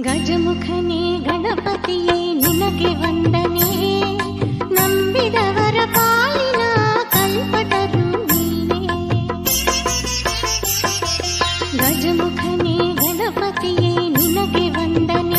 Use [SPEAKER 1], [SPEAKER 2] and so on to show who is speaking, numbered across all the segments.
[SPEAKER 1] ಗಜಮುಖನೇ ಗಣಪತಿಯೇ ನಿನಗೆ ವಂದನೆ. ನಂಬಿದವರ ಪಾಲಿನ ಕಲ್ಪಟರು ನೀನೇ. ಗಜಮುಖನೇ ಗಣಪತಿಯೇ ನಿನಗೆ ವಂದನೆ.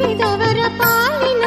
[SPEAKER 1] विदवर पालिन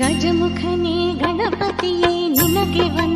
[SPEAKER 1] गजमुखने गजमुखनि गणपति